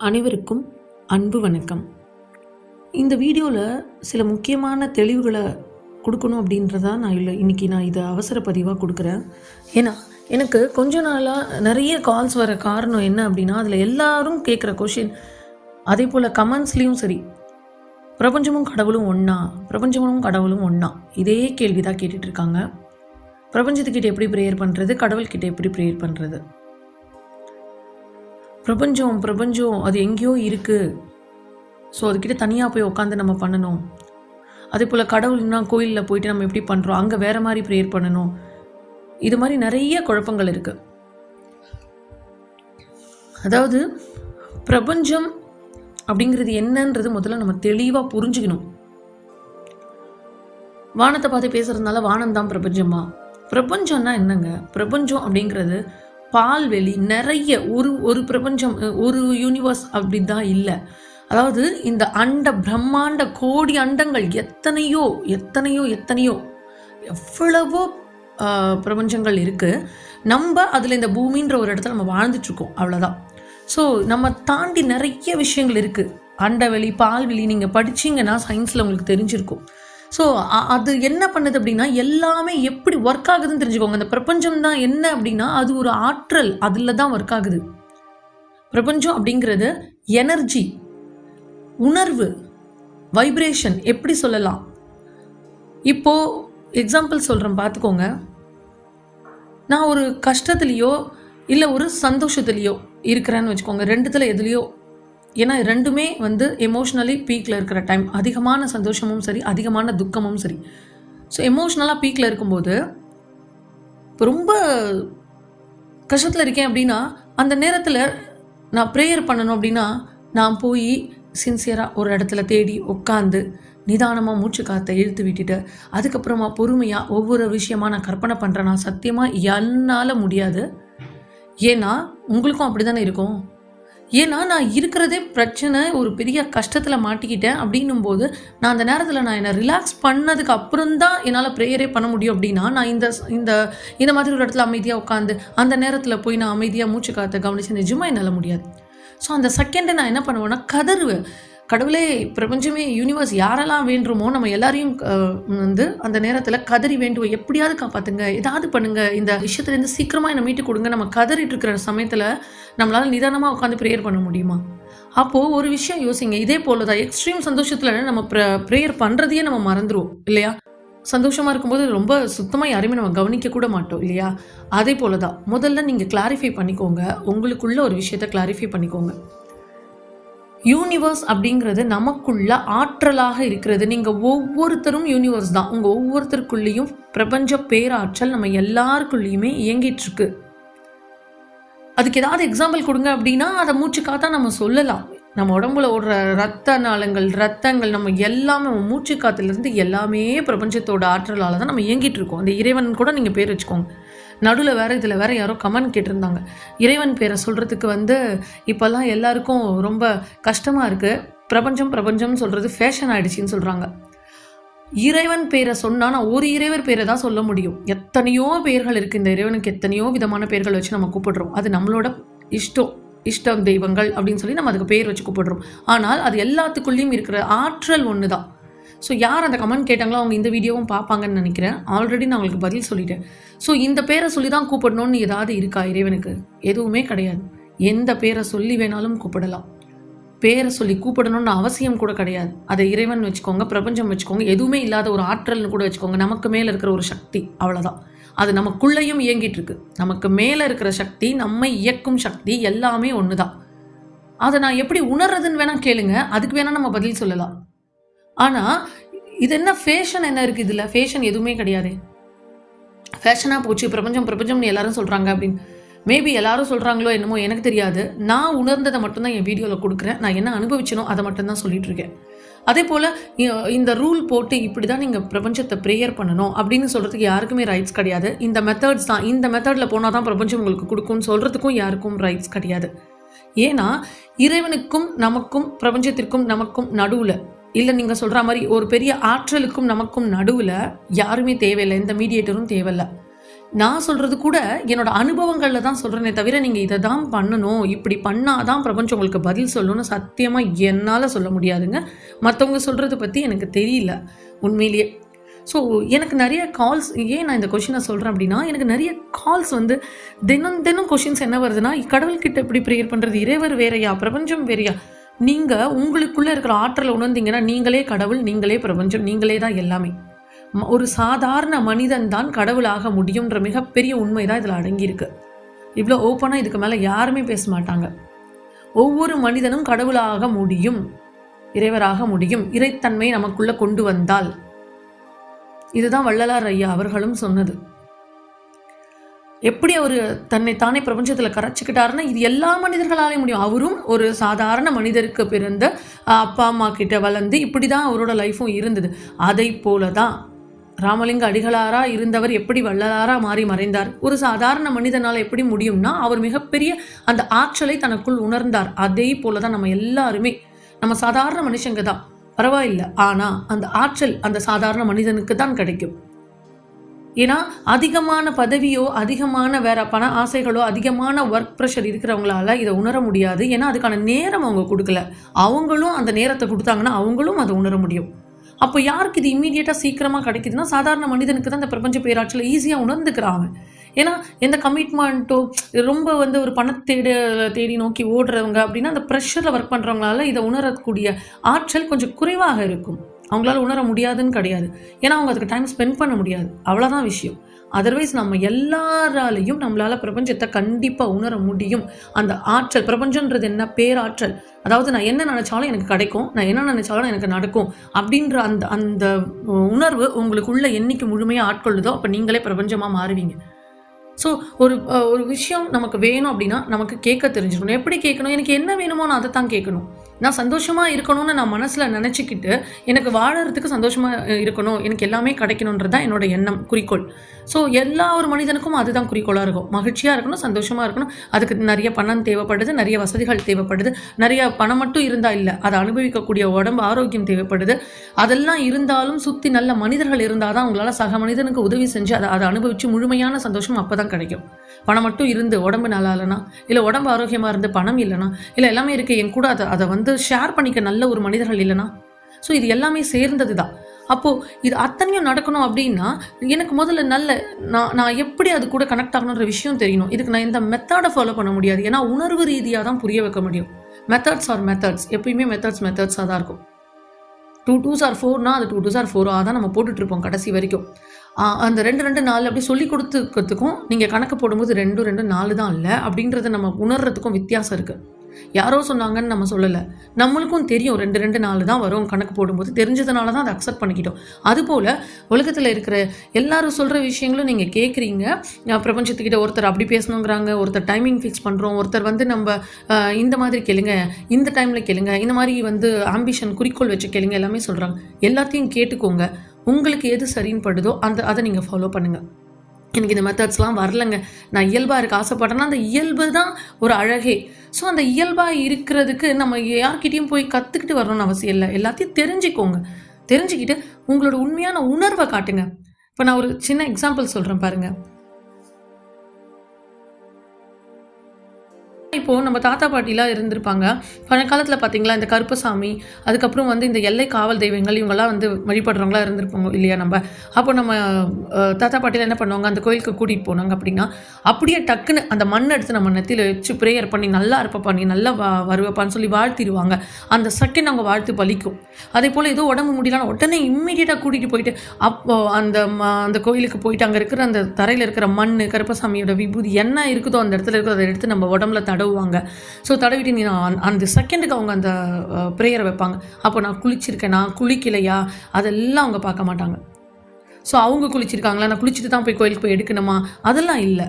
அனைவருக்கும் அன்பு வணக்கம். இந்த வீடியோவில் சில முக்கியமான தெளிவுகளை கொடுக்கணும் அப்படின்றதான் நான் இல்லை இன்றைக்கி நான் இதை அவசர பதிவாக கொடுக்குறேன். ஏன்னா எனக்கு கொஞ்ச நாளாக நிறைய கால்ஸ் வர காரணம் என்ன அப்படின்னா அதில் எல்லாரும் கேட்குற கொஷின் அதே போல் கமெண்ட்ஸ்லேயும் சரி பிரபஞ்சமும் கடவுளும் ஒன்றா பிரபஞ்சமும் கடவுளும் ஒன்றா இதே கேள்வி தான் கேட்டுட்ருக்காங்க பிரபஞ்சத்துக்கிட்ட எப்படி ப்ரேயர் பண்ணுறது கடவுள்கிட்ட எப்படி ப்ரேயர் பண்ணுறது பிரபஞ்சம் பிரபஞ்சம் அது எங்கேயோ இருக்குது ஸோ அதுக்கிட்ட தனியாக போய் உட்காந்து நம்ம பண்ணணும். அதே போல் கடவுள்னா கோயிலில் போயிட்டு நம்ம எப்படி பண்ணுறோம் அங்கே வேறு மாதிரி ப்ரேயர் பண்ணணும். இது மாதிரி நிறைய குழப்பங்கள் இருக்குது அதாவது பிரபஞ்சம் அப்படிங்கிறது என்னன்றது முதல்ல நம்ம தெளிவாக புரிஞ்சுக்கணும். வானத்தை பார்த்து பேசுறதுனால வானம் தான் பிரபஞ்சமா? பிரபஞ்சம்னா என்னங்க? பிரபஞ்சம் அப்படிங்கிறது பால்வெளி நிறைய ஒரு ஒரு பிரபஞ்சம் ஒரு யூனிவர்ஸ் அப்படி தான் இல்லை. அதாவது இந்த அண்ட பிரம்மாண்ட கோடி அண்டங்கள் எத்தனையோ எத்தனையோ எத்தனையோ எவ்வளவோ பிரபஞ்சங்கள் இருக்குது நம்ம அதில் இந்த பூமின்ற ஒரு இடத்துல நம்ம வாழ்ந்துட்டுருக்கோம் அவ்வளோதான் ஸோ நம்ம தாண்டி நிறைய விஷயங்கள் இருக்குது அண்டவெளி பால்வெளி நீங்கள் படிச்சீங்கன்னா சயின்ஸில் உங்களுக்கு தெரிஞ்சிருக்கும். ஸோ அது என்ன பண்ணுது அப்படின்னா எல்லாமே எப்படி ஒர்க் ஆகுதுன்னு தெரிஞ்சுக்கோங்க. அந்த பிரபஞ்சம் தான் என்ன அப்படின்னா அது ஒரு ஆற்றல். அதில் தான் ஒர்க் ஆகுது. பிரபஞ்சம் அப்படிங்கிறது எனர்ஜி உணர்வு வைப்ரேஷன் எப்படி சொல்லலாம்? இப்போ எக்ஸாம்பிள் சொல்கிறேன் பார்த்துக்கோங்க நான் ஒரு கஷ்டத்துலேயோ இல்லை ஒரு சந்தோஷத்துலேயோ இருக்கிறேன்னு வச்சுக்கோங்க. ரெண்டுத்தில் எதுலேயோ ஏன்னா ரெண்டுமே வந்து எமோஷ்னலி பீக்கில் இருக்கிற டைம் அதிகமான சந்தோஷமும் சரி அதிகமான துக்கமும் சரி. ஸோ எமோஷ்னலாக பீக்கில் இருக்கும்போது இப்போ ரொம்ப கஷ்டத்தில் இருக்கேன் அப்படின்னா அந்த நேரத்தில் நான் ப்ரேயர் பண்ணணும் அப்படின்னா நான் போய் சின்சியராக ஒரு இடத்துல தேடி உட்காந்து நிதானமாக மூச்சு காற்றை இழுத்து விட்டுட்டு அதுக்கப்புறமா பொறுமையாக ஒவ்வொரு விஷயமா நான் கற்பனை பண்ணுறேன் நான் சத்தியமாக என்னால் முடியாது. ஏன்னா உங்களுக்கும் அப்படி தானே இருக்கும்? ஏன்னா நான் இருக்கிறதே பிரச்சனை ஒரு பெரிய கஷ்டத்தில் மாட்டிக்கிட்டேன் அப்படின்னும் போது நான் அந்த நேரத்தில் நான் என்னை ரிலாக்ஸ் பண்ணதுக்கு அப்புறம் தான் என்னால் ப்ரேயரே பண்ண முடியும் அப்படின்னா நான் இந்த இந்த இந்த மாதிரி ஒரு இடத்துல அமைதியாக உட்காந்து அந்த நேரத்தில் போய் நான் அமைதியாக மூச்சு காற்றை கவனிச்சு நிஜமாக என்னால் முடியாது. ஸோ அந்த செகண்டை நான் என்ன பண்ணுவேன்னா கதறுவேன். கடவுளே பிரபஞ்சமே யூனிவர்ஸ் யாரெல்லாம் வேண்டுமோ நம்ம எல்லாரையும் வந்து அந்த நேரத்தில் கதறி வேண்டுவோம் எப்படியாவது காப்பாத்துங்க ஏதாவது பண்ணுங்க இந்த விஷயத்துலேருந்து சீக்கிரமாக என்னை மீட்டு கொடுங்க நம்ம கதறிட்டு இருக்கிற சமயத்தில் நம்மளால் நிதானமாக உட்காந்து ப்ரேயர் பண்ண முடியுமா? அப்போது ஒரு விஷயம் யோசிங்க இதே போல தான் எக்ஸ்ட்ரீம் சந்தோஷத்தில் நம்ம ப்ரேயர் பண்ணுறதையே நம்ம மறந்துடுவோம் இல்லையா? சந்தோஷமாக இருக்கும்போது ரொம்ப சுத்தமாக யாருமே நம்ம கவனிக்க கூட மாட்டோம் இல்லையா? அதே போல தான் முதல்ல நீங்கள் கிளாரிஃபை பண்ணிக்கோங்க உங்களுக்குள்ள ஒரு விஷயத்த கிளாரிஃபை பண்ணிக்கோங்க. யூனிவர்ஸ் அப்படிங்கிறது நமக்குள்ள ஆற்றலாக இருக்கிறது. நீங்கள் ஒவ்வொருத்தரும் யூனிவர்ஸ் தான். உங்கள் ஒவ்வொருத்தருக்குள்ளேயும் பிரபஞ்ச பேராற்றல் நம்ம எல்லாருக்குள்ளேயுமே இயங்கிட்டு இருக்கு அதுக்கு ஏதாவது எக்ஸாம்பிள் கொடுங்க அப்படின்னா அதை மூச்சு காத்தா நம்ம சொல்லலாம். நம்ம உடம்புல ஓடுற ரத்த நாளங்கள் ரத்தங்கள் நம்ம எல்லாமே நம்ம மூச்சு காத்துலேருந்து எல்லாமே பிரபஞ்சத்தோட ஆற்றலால் தான் நம்ம இயங்கிட்டு இருக்கோம் அந்த இறைவன் கூட நீங்கள் பேர் வச்சுக்கோங்க. நடுவில் வேற இதில் வேற யாரோ கமெண்ட் கேட்டிருந்தாங்க. இறைவன் பேரை சொல்கிறதுக்கு வந்து இப்போல்லாம் எல்லாருக்கும் ரொம்ப கஷ்டமாக இருக்குது பிரபஞ்சம் பிரபஞ்சம்னு சொல்கிறது ஃபேஷன் ஆகிடுச்சின்னு சொல்கிறாங்க இறைவன் பேரை சொன்னால் நான் ஒரு இறைவர் பேரை தான் சொல்ல முடியும். எத்தனையோ பேர்கள் இருக்குது இந்த இறைவனுக்கு எத்தனையோ விதமான பேர்கள் வச்சு நம்ம கூப்பிடுறோம். அது நம்மளோட இஷ்டம் இஷ்டம் தெய்வங்கள் அப்படின்னு சொல்லி நம்ம அதுக்கு பேர் வச்சு கூப்பிடுறோம். ஆனால் அது எல்லாத்துக்குள்ளேயும் இருக்கிற ஆற்றல் ஒன்று தான் ஸோ யார் அந்த கமெண்ட் கேட்டாங்களோ அவங்க இந்த வீடியோவும் பார்ப்பாங்கன்னு நினைக்கிறேன். ஆல்ரெடி நான் அவங்களுக்கு பதில் சொல்லிட்டேன். ஸோ இந்த பேரை சொல்லி தான் கூப்பிடணும்னு ஏதாவது இருக்கா இறைவனுக்கு? எதுவுமே கிடையாது. எந்த பேரை சொல்லி வேணாலும் கூப்பிடலாம். பேரை சொல்லி கூப்பிடணும்னு அவசியம் கூட கிடையாது. அதை இறைவன் வச்சுக்கோங்க பிரபஞ்சம் வச்சுக்கோங்க எதுவுமே இல்லாத ஒரு ஆற்றல்னு கூட வச்சுக்கோங்க. நமக்கு மேலே இருக்கிற ஒரு சக்தி அவ்வளோதான் அது நமக்குள்ளேயும் இயங்கிட்டு இருக்கு. நமக்கு மேலே இருக்கிற சக்தி நம்மை இயக்கும் சக்தி எல்லாமே ஒன்று தான் அதை நான் எப்படி உணர்றதுன்னு வேணால் கேளுங்க. அதுக்கு வேணால் நம்ம பதில் சொல்லலாம். ஆனால் இது என்ன ஃபேஷன் என்ன இருக்குது இதில்? ஃபேஷன் எதுவுமே கிடையாது. ஃபேஷனாக போச்சு பிரபஞ்சம் பிரபஞ்சம்னு எல்லாரும் சொல்கிறாங்க அப்படின்னு. மேபி எல்லாரும் சொல்கிறாங்களோ என்னமோ எனக்கு தெரியாது. நான் உணர்ந்ததை மட்டும்தான் என் வீடியோவில் கொடுக்குறேன். நான் என்ன அனுபவிச்சனோ அதை மட்டும்தான் சொல்லிட்டு இருக்கேன். அதே போல் இந்த ரூல் போட்டு இப்படி தான் நீங்கள் பிரபஞ்சத்தை ப்ரேயர் பண்ணணும் அப்படின்னு சொல்கிறதுக்கு யாருக்குமே ரைட்ஸ் கிடையாது. இந்த மெத்தட்ஸ் தான். இந்த மெத்தடில் போனால் தான் பிரபஞ்சம் உங்களுக்கு கொடுக்கும்னு சொல்கிறதுக்கும் யாருக்கும் ரைட்ஸ் கிடையாது. ஏன்னா இறைவனுக்கும் நமக்கும் பிரபஞ்சத்திற்கும் நமக்கும் நடுவில் இல்லை நீங்கள் சொல்கிற மாதிரி ஒரு பெரிய ஆற்றலுக்கும் நமக்கும் நடுவில் யாருமே தேவையில்லை. எந்த மீடியேட்டரும் தேவையில்லை. நான் சொல்கிறது கூட என்னோட அனுபவங்களில் தான் சொல்கிறேனே தவிர நீங்கள் இதை தான் பண்ணணும். இப்படி பண்ணாதான் பிரபஞ்சம் உங்களுக்கு பதில் சொல்லணும்னு சத்தியமாக என்னால் சொல்ல முடியாதுங்க. மற்றவங்க சொல்கிறத பற்றி எனக்கு தெரியல உண்மையிலேயே. ஸோ எனக்கு நிறைய கால்ஸ் ஏன் நான் இந்த கொஷினை சொல்கிறேன் அப்படின்னா எனக்கு நிறைய கால்ஸ் வந்து தினம் தினம் கொஷின்ஸ் என்ன வருதுன்னா கடவுள்கிட்ட எப்படி ப்ரேயர் பண்ணுறது இறைவர் வேறையா பிரபஞ்சம் வேறையா நீங்கள் உங்களுக்குள்ளே இருக்கிற ஆற்றலை உணர்ந்தீங்கன்னா நீங்களே கடவுள் நீங்களே பிரபஞ்சம் நீங்களே தான் எல்லாமே. ஒரு சாதாரண மனிதன் தான் கடவுளாக முடியுன்ற மிகப்பெரிய உண்மை தான் இதில் அடங்கியிருக்கு. இவ்வளோ ஓப்பனாக இதுக்கு மேலே யாருமே பேச மாட்டாங்க. ஒவ்வொரு மனிதனும் கடவுளாக முடியும் இறைவராக முடியும் இறைத்தன்மை நமக்குள்ளே கொண்டு வந்தால். இதுதான் வள்ளலார் ஐயா அவர்களும் சொன்னது. எப்படி அவர் தன்னை தானே பிரபஞ்சத்தில் கரைச்சிக்கிட்டாருன்னா இது எல்லா மனிதர்களாலேயும் முடியும். அவரும் ஒரு சாதாரண மனிதருக்கு பிறந்த அப்பா அம்மா கிட்ட வளர்ந்து இப்படி தான் அவரோட லைஃப்பும் இருந்தது. அதை போல தான் ராமலிங்க அடிகளாரா இருந்தவர் எப்படி வள்ளலாரா மாறி மறைந்தார்? ஒரு சாதாரண மனிதனால் எப்படி முடியும்னா அவர் மிகப்பெரிய அந்த ஆற்றலை தனக்குள் உணர்ந்தார். அதே போல தான் நம்ம எல்லாருமே நம்ம சாதாரண மனுஷங்க தான் பரவாயில்லை. ஆனால் அந்த ஆற்றல் அந்த சாதாரண மனிதனுக்கு தான் கிடைக்கும். ஏன்னா அதிகமான பதவியோ அதிகமான வேற பண ஆசைகளோ அதிகமான ஒர்க் ப்ரெஷர் இருக்கிறவங்களால இதை உணர முடியாது. ஏன்னா அதுக்கான நேரம் அவங்க கொடுக்கல. அவங்களும் அந்த நேரத்தை கொடுத்தாங்கன்னா அவங்களும் அதை உணர முடியும். அப்போ யாருக்கு இது இம்மீடியட்டாக சீக்கிரமாக கிடைக்குதுன்னா சாதாரண மனிதனுக்கு தான் இந்த பிரபஞ்ச பேராட்சியில் ஈஸியாக உணர்ந்துக்கிறாங்க ஏன்னா எந்த கமிட்மெண்ட்டோ ரொம்ப வந்து ஒரு பணத்தேட தேடி நோக்கி ஓடுறவங்க அப்படின்னா அந்த ப்ரெஷரில் ஒர்க் பண்ணுறவங்களால இதை உணரக்கூடிய ஆற்றல் கொஞ்சம் குறைவாக இருக்கும். அவங்களால உணர முடியாதுன்னு கிடையாது. ஏன்னா அவங்க அதுக்கு டைம் ஸ்பெண்ட் பண்ண முடியாது. அவ்வளோதான் விஷயம். அதர்வைஸ் நம்ம எல்லாராலையும் நம்மளால பிரபஞ்சத்தை கண்டிப்பாக உணர முடியும். அந்த ஆற்றல் பிரபஞ்சன்றது என்ன? பேராற்றல். அதாவது நான் என்ன நினைச்சாலும் எனக்கு கிடைக்கும். நான் என்ன நினைச்சாலும் எனக்கு நடக்கும். அப்படின்ற அந்த அந்த உணர்வு உங்களுக்குள்ள என்னைக்கு முழுமையாக ஆட்கொள்ளுதோ அப்போ நீங்களே பிரபஞ்சமாக மாறுவீங்க. ஸோ ஒரு ஒரு விஷயம் நமக்கு வேணும் அப்படின்னா நமக்கு கேட்க தெரிஞ்சுக்கணும் எப்படி கேட்கணும்? எனக்கு என்ன வேணுமோ நான் அதை தான் கேட்கணும். நான் சந்தோஷமாக இருக்கணும்னு நான் மனசில் நினச்சிக்கிட்டு எனக்கு வாழறதுக்கு சந்தோஷமாக இருக்கணும். எனக்கு எல்லாமே கிடைக்கணுன்றது தான் என்னோட எண்ணம் குறிக்கோள். ஸோ எல்லா ஒரு மனிதனுக்கும் அதுதான் குறிக்கோளாக இருக்கும். மகிழ்ச்சியாக இருக்கணும் சந்தோஷமாக இருக்கணும். அதுக்கு நிறைய பணம் தேவைப்படுது நிறைய வசதிகள் தேவைப்படுது. நிறைய பணம் மட்டும் இருந்தால் இல்லை அதை அனுபவிக்கக்கூடிய உடம்பு ஆரோக்கியம் தேவைப்படுது. அதெல்லாம் இருந்தாலும் சுற்றி நல்ல மனிதர்கள் இருந்தால் தான் உங்களால் சக மனிதனுக்கு உதவி செஞ்சு அதை அதை அனுபவித்து முழுமையான சந்தோஷம் அப்போ தான் கிடைக்கும். பணம் மட்டும் இருந்து உடம்பு நல்லா இல்லைனா இல்லை உடம்பு ஆரோக்கியமாக இருந்து பணம் இல்லைனா இல்லை எல்லாமே இருக்குது என் கூட அதை அதை வந்து ஷேர் பண்ணிக்க நல்ல ஒரு மனிதர்கள் இல்லைனா? ஸோ இது எல்லாமே சேர்ந்தது தான் அப்போது இது அத்தனையும் நடக்கணும் அப்படின்னா எனக்கு முதல்ல நல்ல நான் நான் எப்படி அது கூட கனெக்ட் ஆகணுன்ற விஷயம் தெரியணும். இதுக்கு நான் இந்த மெத்தடை ஃபாலோ பண்ண முடியாது. ஏன்னா உணர்வு ரீதியாக தான் புரிய வைக்க முடியும். மெத்தட்ஸ் ஆர் மெத்தட்ஸ் எப்பயுமே மெத்தட்ஸ் மெத்தட்ஸாக தான் இருக்கும். டூ டூஸ் ஆர் ஃபோர்னா அது டூ டூஸ் ஆர் ஃபோராக தான் நம்ம போட்டுட்ருப்போம் கடைசி வரைக்கும். அந்த ரெண்டு ரெண்டு நாலு அப்படி சொல்லி கொடுத்துக்கிறதுக்கும் நீங்கள் கணக்கு போடும்போது ரெண்டு ரெண்டு நாலு தான் இல்லை அப்படின்றத நம்ம உணர்றதுக்கும் வித்தியாசம் இருக்குது யாரோ சொன்னாங்கன்னு நம்ம சொல்லலை. நம்மளுக்கும் தெரியும். ரெண்டு ரெண்டு நாள் தான் வரும். கணக்கு போடும்போது தெரிஞ்சதுனால தான் அதை அக்செப்ட் பண்ணிக்கிட்டோம். அதுபோல் உலகத்தில் இருக்கிற எல்லாரும் சொல்கிற விஷயங்களும் நீங்கள் கேட்குறீங்க பிரபஞ்சத்துக்கிட்ட ஒருத்தர் அப்படி பேசணுங்கிறாங்க. ஒருத்தர் டைமிங் ஃபிக்ஸ் பண்ணுறோம் ஒருத்தர் வந்து நம்ம இந்த மாதிரி கேளுங்க. இந்த டைமில் கேளுங்க. இந்த மாதிரி வந்து ஆம்பிஷன் குறிக்கோள் வச்சு கேளுங்க. எல்லாமே சொல்கிறாங்க எல்லாத்தையும் கேட்டுக்கோங்க. உங்களுக்கு எது சரின்னு படுதோ அந்த அதை நீங்கள் ஃபாலோ பண்ணுங்கள் எனக்கு இந்த மெத்தட்ஸ்லாம் வரலங்க. நான் இயல்பாக இருக்க ஆசைப்பட்டேன்னா அந்த இயல்பு தான் ஒரு அழகே. ஸோ அந்த இயல்பாக இருக்கிறதுக்கு நம்ம யார்கிட்டேயும் போய் கற்றுக்கிட்டு வரணும்னு அவசியம் இல்லை. எல்லாத்தையும் தெரிஞ்சுக்கோங்க. தெரிஞ்சுக்கிட்டு உங்களோட உண்மையான உணர்வை காட்டுங்க. இப்போ நான் ஒரு சின்ன எக்ஸாம்பிள் சொல்கிறேன் பாருங்கள் இப்போது நம்ம தாத்தா பாட்டிலாம் இருந்திருப்பாங்க. பழங்காலத்தில் பார்த்தீங்களா இந்த கருப்பசாமி அதுக்கப்புறம் வந்து இந்த எல்லை காவல் தெய்வங்கள் இவங்கெல்லாம் வந்து வழிபடுறவங்களா இருந்திருப்பாங்க இல்லையா நம்ம? அப்போ நம்ம தாத்தா பாட்டிலாம் என்ன பண்ணுவாங்க அந்த கோயிலுக்கு கூட்டிகிட்டு போனாங்க அப்படின்னா அப்படியே டக்குன்னு அந்த மண் எடுத்து நம்ம நெத்தியில் வச்சு ப்ரேயர் பண்ணி நல்லா இருப்பப்பா நீ நல்லா வா வருவப்பான்னு சொல்லி வாழ்த்திடுவாங்க. அந்த செகண்ட் அவங்க வாழ்த்து பலிக்கும். அதே போல் ஏதோ உடம்பு முடியலன்னா உடனே இம்மீடியட்டாக கூட்டிகிட்டு போயிட்டு அப்போ அந்த ம- அந்த கோயிலுக்கு போயிட்டு அங்கே இருக்கிற அந்த தரையில் இருக்கிற மண் கருப்பசாமியோட விபூதி என்ன இருக்குதோ அந்த இடத்துல இருக்கோ அதை எடுத்து நம்ம உடம்புல தடவுவாங்க ஸோ தடவிட்டு நீ நான் அந்த செகண்டுக்கு அவங்க அந்த ப்ரேயரை வைப்பாங்க. அப்போ நான் குளிச்சிருக்கேனா குளிக்கலையா? அதெல்லாம் அவங்க பார்க்க மாட்டாங்க. ஸோ அவங்க குளிச்சிருக்காங்களா? நான் குளிச்சுட்டு தான் போய் கோயிலுக்கு போய் எடுக்கணுமா? அதெல்லாம் இல்லை.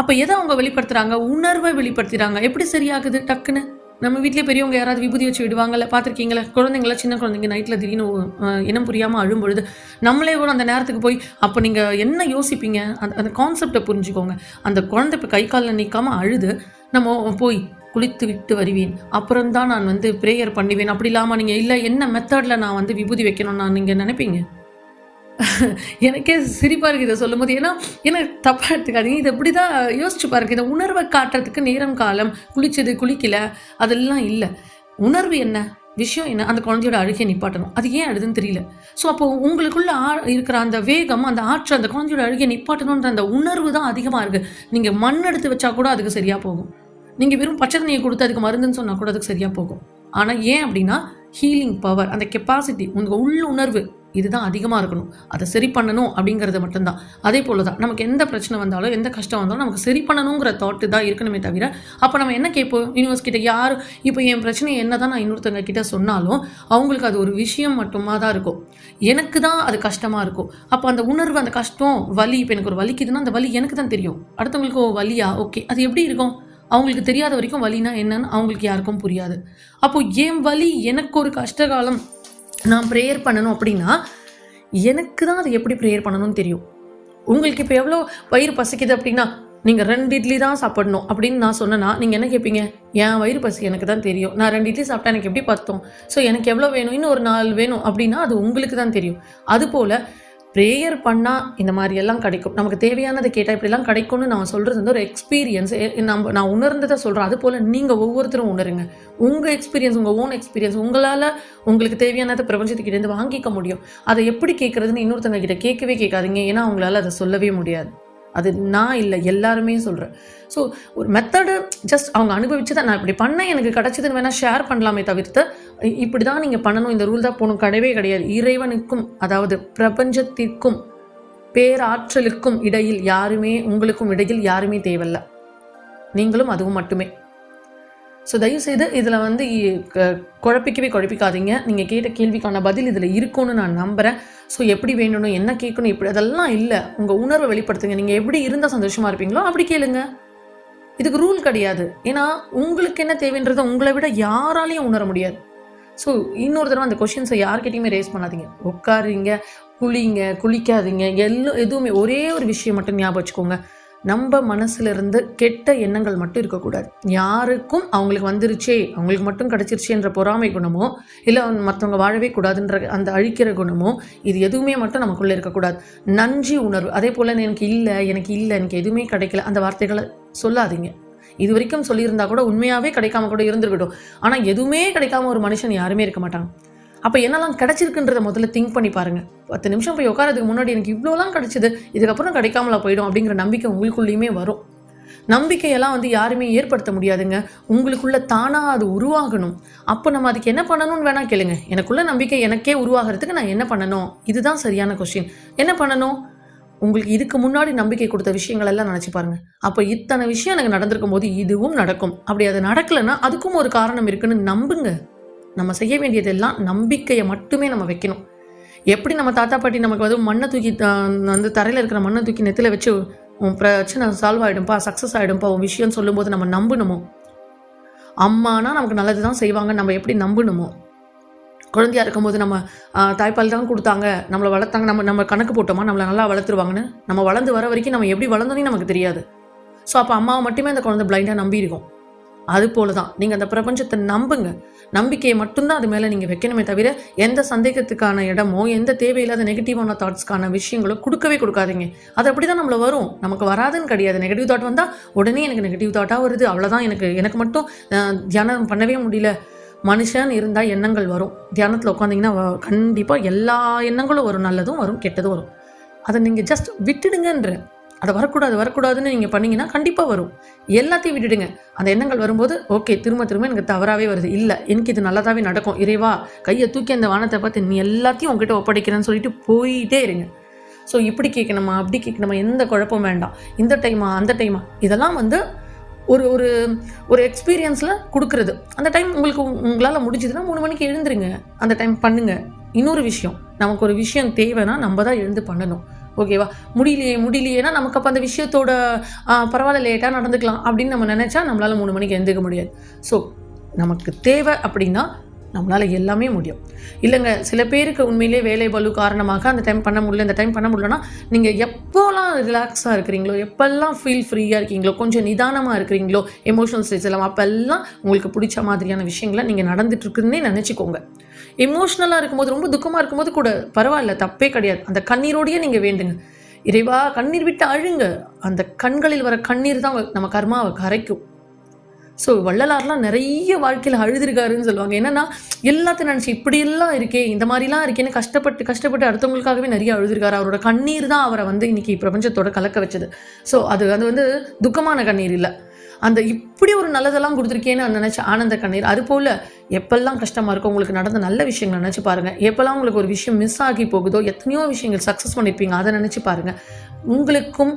அப்போ எதை அவங்க வெளிப்படுத்துகிறாங்க உணர்வை வெளிப்படுத்துகிறாங்க எப்படி சரியாகுது? டக்குன்னு. நம்ம வீட்டிலே பெரியவங்க யாராவது விபூதி வச்சு விடுவாங்கல்ல? பார்த்துருக்கீங்களா? குழந்தைங்கள சின்ன குழந்தைங்க நைட்டில் திடீர்னு இனம் புரியாமல் அழும் பொழுது நம்மளே கூட அந்த நேரத்துக்கு போய் அப்போ நீங்கள் என்ன யோசிப்பீங்க? அந்த அந்த கான்செப்டை புரிஞ்சுக்கோங்க. அந்த குழந்தை இப்போ கை காலில் நிற்காமல் அழுது நம்ம போய் குளித்து விட்டு வருவேன். அப்புறம் தான் நான் வந்து ப்ரேயர் பண்ணுவேன். அப்படி இல்லாமல் நீங்கள் இல்லை என்ன மெத்தடில் நான் வந்து விபூதி வைக்கணும்னு நான் நீங்கள் நினைப்பீங்க? எனக்கே சிரிப்பாக இருக்குது இதை சொல்லும் போது ஏன்னா எனக்கு தப்பாக எடுத்துக்காதீங்க. இது இப்படி தான் யோசிச்சு பாருங்க. இந்த உணர்வை காட்டுறதுக்கு நேரம் காலம் குளிச்சது குளிக்கல அதெல்லாம் இல்லை. உணர்வு என்ன? விஷயம் என்ன? அந்த குழந்தையோட அழுகையை நிப்பாட்டணும். அது ஏன் அழுதுன்னு தெரியல. ஸோ அப்போ உங்களுக்குள்ள ஆ இருக்கிற அந்த வேகம் அந்த ஆற்றல் அந்த குழந்தையோட அழுகையை நிப்பாட்டணுன்ற அந்த உணர்வு தான் அதிகமாக இருக்குது நீங்கள் மண் எடுத்து வச்சா கூட அதுக்கு சரியாக போகும். நீங்கள் வெறும் பச்சை தண்ணியை கொடுத்து அதுக்கு மருந்துன்னு சொன்னால் கூட அதுக்கு சரியாக போகும். ஆனால் ஏன் அப்படின்னா ஹீலிங் பவர் அந்த கெப்பாசிட்டி உங்கள் உள்ளுணர்வு இதுதான் அதிகமாக இருக்கணும். அதை சரி பண்ணணும் அப்படிங்கிறது மட்டும்தான். அதே போல தான் நமக்கு எந்த பிரச்சனை வந்தாலும் எந்த கஷ்டம் வந்தாலும் நமக்கு சரி பண்ணணுங்கிற தாட்டு தான் இருக்கணுமே தவிர அப்போ நம்ம என்ன கேட்போம்? யூனிவர்ஸ் கிட்ட யார் இப்போ என் பிரச்சனை என்ன தான் நான் இன்னொருத்தவங்க கிட்ட சொன்னாலும் அவங்களுக்கு அது ஒரு விஷயம் மட்டுமா தான் இருக்கும். எனக்கு தான் அது கஷ்டமாக இருக்கும். அப்போ அந்த உணர்வு அந்த கஷ்டம் வலி இப்போ எனக்கு ஒரு வலிக்குதுன்னா அந்த வலி எனக்கு தான் தெரியும். அடுத்தவங்களுக்கு ஓ, வலியா? ஓகே அது எப்படி இருக்கும்? அவங்களுக்கு தெரியாத வரைக்கும் வலினா என்னன்னு அவங்களுக்கு யாருக்கும் புரியாது. அப்போ என் வலி எனக்கு ஒரு கஷ்டகாலம் நான் ப்ரேயர் பண்ணணும் அப்படின்னா எனக்கு தான் அது எப்படி ப்ரேயர் பண்ணணும்னு தெரியும். உங்களுக்கு இப்போ எவ்வளோ வயிறு பசிக்குது அப்படின்னா நீங்கள் ரெண்டு இட்லி தான் சாப்பிடணும் அப்படின்னு நான் சொன்னேன்னா நீங்கள் என்ன கேட்பீங்க என் வயிறு பசி எனக்கு தான் தெரியும். நான் ரெண்டு இட்லி சாப்பிட்டா எனக்கு எப்படி பத்தும்? ஸோ எனக்கு எவ்வளோ வேணும்? இன்னும் ஒரு நாள் வேணும் அப்படின்னா அது உங்களுக்கு தான் தெரியும். அதுபோல் ப்ரேயர் பண்ணால் இந்த மாதிரியெல்லாம் கிடைக்கும். நமக்கு தேவையானதை கேட்டால் இப்படிலாம் கிடைக்கும்னு நான் சொல்கிறது வந்து ஒரு எக்ஸ்பீரியன்ஸ் நம்ம நான் உணர்ந்ததை சொல்கிறேன் அது போல் நீங்கள் ஒவ்வொருத்தரும் உணருங்க. உங்கள் எக்ஸ்பீரியன்ஸ் உங்கள் ஓன் எக்ஸ்பீரியன்ஸ் உங்களால் உங்களுக்கு தேவையானதை பிரபஞ்சத்துக்கிட்டேருந்து வாங்கிக்க முடியும். அதை எப்படி கேட்குறதுன்னு இன்னொருத்தவங்க கிட்ட கேட்கவே கேட்காதீங்க. ஏன்னா அவங்களால அதை சொல்லவே முடியாது. அது நான் இல்லை எல்லாருமே சொல்கிறேன் ஸோ ஒரு மெத்தடு ஜஸ்ட் அவங்க அனுபவிச்சு தான் நான் இப்படி பண்ணேன் எனக்கு கிடச்சதுன்னு வேணால் ஷேர் பண்ணலாமே தவிர்த்து இப்படி தான் நீங்கள் பண்ணணும். இந்த ரூல் தான் போகணும். கிடையவே கிடையாது. இறைவனுக்கும் அதாவது பிரபஞ்சத்திற்கும் பேராற்றலுக்கும் இடையில் யாருமே உங்களுக்கும் இடையில் யாருமே தேவையில்லை. நீங்களும் அதுவும் மட்டுமே. ஸோ தயவுசெய்து இதில் வந்து க- குழப்பிக்கவே குழப்பிக்காதீங்க. நீங்கள் கேட்ட கேள்விக்கான பதில் இதில் இருக்கும்னு நான் நம்புகிறேன் ஸோ எப்படி வேணும் என்ன கேட்கணும் இப்படி அதெல்லாம் இல்லை. உங்கள் உணர்வை வெளிப்படுத்துங்க. நீங்கள் எப்படி இருந்தால் சந்தோஷமாக இருப்பீங்களோ அப்படி கேளுங்க. இதுக்கு ரூல் கிடையாது. ஏன்னா உங்களுக்கு என்ன தேவைன்றதை உங்களை விட யாராலையும் உணர முடியாது. ஸோ இன்னொரு தடவை அந்த கொஷின்ஸை யார்கிட்டையுமே ரேஸ் பண்ணாதீங்க. உட்காருங்க குளிங்க குளிக்காதீங்க. எல்லாம் எதுவுமே ஒரே ஒரு விஷயம் மட்டும் ஞாபகம் வச்சுக்கோங்க. நம்ம மனசுல இருந்து கெட்ட எண்ணங்கள் மட்டும் இருக்கக்கூடாது. யாருக்கும் அவங்களுக்கு வந்துருச்சே அவங்களுக்கு மட்டும் கிடச்சிருச்சேன்ற பொறாமை குணமோ இல்லை மற்றவங்க வாழவே கூடாதுன்ற அந்த அழிக்கிற குணமோ இது எதுவுமே மட்டும் நமக்குள்ளே இருக்கக்கூடாது. நன்றி உணர்வு அதே போல் எனக்கு இல்லை எனக்கு இல்லை எனக்கு எதுவுமே கிடைக்கல அந்த வார்த்தைகளை சொல்லாதீங்க. இது வரைக்கும் சொல்லியிருந்தா கூட உண்மையாகவே கிடைக்காம கூட இருந்திருக்கட்டும். ஆனால் எதுவுமே கிடைக்காம ஒரு மனுஷன் யாருமே இருக்க மாட்டாங்க அப்போ என்னெல்லாம் கிடைச்சிருக்குன்றத முதல்ல திங்க் பண்ணி பாருங்க. பத்து நிமிஷம் போய் உட்காரதுக்கு முன்னாடி எனக்கு இவ்வளோலாம் கிடைச்சிது இதுக்கப்புறம் கிடைக்காமல போயிடும் அப்படிங்கிற நம்பிக்கை உங்களுக்குள்ளேயுமே வரும். நம்பிக்கையெல்லாம் வந்து யாருமே ஏற்படுத்த முடியாதுங்க. உங்களுக்குள்ள தானாக அது உருவாகணும். அப்போ நம்ம அதுக்கு என்ன பண்ணணும்னு வேணா கேளுங்க. எனக்குள்ள நம்பிக்கை எனக்கே உருவாகிறதுக்கு நான் என்ன பண்ணணும்? இதுதான் சரியான கொஸ்டின் என்ன பண்ணணும்? உங்களுக்கு இதுக்கு முன்னாடி நம்பிக்கை கொடுத்த விஷயங்கள் எல்லாம் நினச்சி பாருங்க. அப்போ இத்தனை விஷயம் எனக்கு நடந்திருக்கும் போது இதுவும் நடக்கும். அப்படி அது நடக்கலைன்னா அதுக்கும் ஒரு காரணம் இருக்குன்னு நம்புங்க. நம்ம செய்ய வேண்டியதெல்லாம் நம்பிக்கையை மட்டுமே நம்ம வைக்கணும். எப்படி நம்ம தாத்தா பாட்டி நமக்கு வந்து மண்ணை தூக்கி வந்து தரையில் இருக்கிற மண்ணை தூக்கி நெத்தில வச்சு உன் பிரச்சனை சால்வ் ஆகிடும்பா சக்ஸஸ் ஆகிடும்பா உன் விஷயம்னு சொல்லும்போது நம்ம நம்பணுமோ? அம்மானா நமக்கு நல்லது தான் செய்வாங்க. நம்ம எப்படி நம்பணுமோ? குழந்தையாக இருக்கும்போது நம்ம தாய்ப்பால் தான் கொடுத்தாங்க. நம்மளை வளர்த்தாங்க. நம்ம நம்ம கணக்கு போட்டோமா? நம்மளை நல்லா வளர்த்துருவாங்கன்னு? நம்ம வளர்ந்து வர வரைக்கும் நம்ம எப்படி வளர்ந்தோன்னே நமக்கு தெரியாது. ஸோ அப்போ அம்மாவை மட்டுமே அந்த குழந்தை பிளைண்டாக நம்பி இருக்கும் அது போல தான் நீங்கள் அந்த பிரபஞ்சத்தை நம்புங்க. நம்பிக்கையை மட்டும்தான் அது மேலே நீங்கள் வைக்கணுமே தவிர எந்த சந்தேகத்துக்கான இடமோ எந்த தேவையில்லாத நெகட்டிவான தாட்ஸ்க்கான விஷயங்களோ கொடுக்கவே கொடுக்காதீங்க. அது அப்படி தான் நம்மள வரும். நமக்கு வராதுன்னு கிடையாது. நெகட்டிவ் தாட் வந்தால் உடனே எனக்கு நெகட்டிவ் தாட்டாக வருது. அவ்வளோதான் எனக்கு எனக்கு மட்டும் தியானம் பண்ணவே முடியல. மனுஷன் இருந்தால் எண்ணங்கள் வரும். தியானத்தில் உட்காந்திங்கன்னா கண்டிப்பாக எல்லா எண்ணங்களும் வரும். நல்லதும் வரும் கெட்டதும் வரும். அதை நீங்கள் ஜஸ்ட் விட்டுடுங்கன்ற. அதை வரக்கூடாது வரக்கூடாதுன்னு நீங்கள் பண்ணிங்கன்னா கண்டிப்பாக வரும். எல்லாத்தையும் விட்டுடுங்க. அந்த எண்ணங்கள் வரும்போது ஓகே திரும்ப திரும்ப எனக்கு தவறாகவே வருது. இல்லை எனக்கு இது நல்லதாகவே நடக்கும். இறைவா கையை தூக்கி அந்த வானத்தை பார்த்து நீ எல்லாத்தையும் உங்ககிட்ட ஒப்படைக்கிறேன்னு சொல்லிட்டு போயிட்டே இருங்க. ஸோ இப்படி கேட்கணுமா அப்படி கேட்கணுமா எந்த குழப்பம் வேண்டாம். இந்த டைமா அந்த டைமா இதெல்லாம் வந்து ஒரு ஒரு ஒரு எக்ஸ்பீரியன்ஸில் கொடுக்குறது. அந்த டைம் உங்களுக்கு உங்களால் முடிஞ்சதுன்னா மூணு மணிக்கு எழுந்துருங்க. அந்த டைம் பண்ணுங்கள் இன்னொரு விஷயம் நமக்கு ஒரு விஷயம் தேவைன்னா நம்ம தான் எழுந்து பண்ணணும். ஓகேவா? முடியலையே முடியலையேனா நமக்கு அப்போ அந்த விஷயத்தோட பரவாயில்ல லேட்டாக நடந்துக்கலாம் அப்படின்னு நம்ம நினச்சா நம்மளால் மூணு மணிக்கு எழுந்துக்க முடியாது. ஸோ நமக்கு தேவை அப்படின்னா நம்மளால் எல்லாமே முடியும். இல்லைங்க சில பேருக்கு உண்மையிலே வேலை பலு காரணமாக அந்த டைம் பண்ண முடியல இந்த டைம் பண்ண முடியலன்னா நீங்கள் எப்போல்லாம் ரிலாக்ஸாக இருக்கிறீங்களோ எப்போல்லாம் ஃபீல் ஃப்ரீயாக இருக்கீங்களோ கொஞ்சம் நிதானமாக இருக்கிறீங்களோ எமோஷனல் ஸ்டேஜ் எல்லாம் அப்போல்லாம் உங்களுக்கு பிடிச்ச மாதிரியான விஷயங்களை நீங்கள் நடந்துட்டுருக்குன்னே நினச்சிக்கோங்க. எமோஷ்னலாக இருக்கும்போது ரொம்ப துக்கமாக இருக்கும்போது கூட பரவாயில்ல தப்பே கிடையாது. அந்த கண்ணீரோடையே நீங்கள் வேண்டுங்க. இறைவா கண்ணீர் விட்டு அழுங்க. அந்த கண்களில் வர கண்ணீர் தான் நம்ம கர்மாவை கரைக்கும். ஸோ வள்ளலார்லாம் நிறைய வாழ்க்கையில் அழுதுருக்காருன்னு சொல்லுவாங்க. என்னன்னா எல்லாத்தையும் நினச்சி இப்படியெல்லாம் இருக்கே இந்த மாதிரிலாம் இருக்கேன்னு கஷ்டப்பட்டு கஷ்டப்பட்டு அடுத்தவங்களுக்காகவே நிறைய அழுதுருக்காரு. அவரோட கண்ணீர் தான் அவரை வந்து இன்னைக்கு பிரபஞ்சத்தோட கலக்க வச்சது. ஸோ அது அது வந்து துக்கமான கண்ணீர் இல்லை. அந்த இப்படி ஒரு நல்லதெல்லாம் கொடுத்துருக்கேன்னு நினச்ச ஆனந்த கண்ணீர். அது போல் எப்பெல்லாம் கஷ்டமாக இருக்கோ உங்களுக்கு நடந்த நல்ல விஷயங்களை நினச்சி பாருங்கள் எப்போல்லாம் உங்களுக்கு ஒரு விஷயம் மிஸ் ஆகி போகுதோ எத்தனையோ விஷயங்கள் சக்ஸஸ் பண்ணியிருப்பீங்க அதை நினச்சி பாருங்கள் உங்களுக்கும்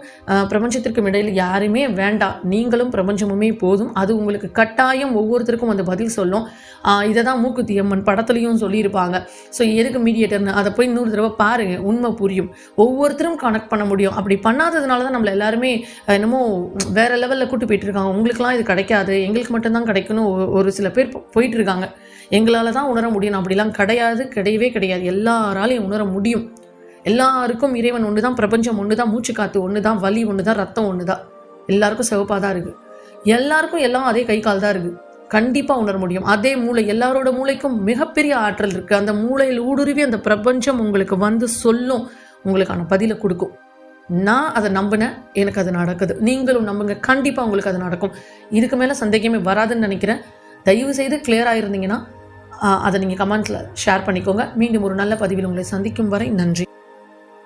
பிரபஞ்சத்திற்கும் இடையில் யாருமே வேண்டாம். நீங்களும் பிரபஞ்சமுமே போதும். அது உங்களுக்கு கட்டாயம் ஒவ்வொருத்தருக்கும் அந்த பதில் சொல்லும். இதை தான் மூக்குத்தி அம்மன் படத்துலையும் சொல்லியிருப்பாங்க. ஸோ எதுக்கு மீடியேட்டர்னு அதை போய் நூறு தடவை பாருங்கள் உண்மை புரியும். ஒவ்வொருத்தரும் கனெக்ட் பண்ண முடியும். அப்படி பண்ணாததுனால தான் நம்மளை எல்லாருமே என்னமோ வேற லெவலில் கூட்டு போயிட்டுருக்காங்க உங்களுக்குலாம் இது கிடைக்காது. எங்களுக்கு மட்டும்தான் கிடைக்கணும் ஒரு சில பேர் போயிட்டுருக்காங்க சொல்லிட்டாங்க எங்களால் தான் உணர முடியும். அப்படிலாம் கிடையாது கிடையவே கிடையாது. எல்லாராலையும் உணர முடியும். எல்லாருக்கும் இறைவன் ஒன்று தான் பிரபஞ்சம் ஒன்று தான் மூச்சு காத்து ஒன்று தான் வலி ஒன்று தான் ரத்தம் ஒன்று தான் எல்லாருக்கும் சிவப்பாக தான் இருக்குது எல்லாருக்கும் எல்லாம் அதே கை கால் தான் இருக்குது கண்டிப்பாக உணர முடியும். அதே மூளை எல்லாரோட மூளைக்கும் மிகப்பெரிய ஆற்றல் இருக்குது அந்த மூளையில் ஊடுருவி அந்த பிரபஞ்சம் உங்களுக்கு வந்து சொல்லும் உங்களுக்கான பதிலை கொடுக்கும். நான் அதை நம்பினேன் எனக்கு அது நடக்குது. நீங்களும் நம்புங்க. கண்டிப்பாக உங்களுக்கு அது நடக்கும். இதுக்கு மேலே சந்தேகமே வராதுன்னு நினைக்கிறேன். தயவு செய்து கிளியர் ஆகிருந்தீங்கன்னா அதை நீங்கள் கமெண்ட்ஸில் ஷேர் பண்ணிக்கோங்க. மீண்டும் ஒரு நல்ல பதிவில் உங்களை சந்திக்கும் வரை நன்றி.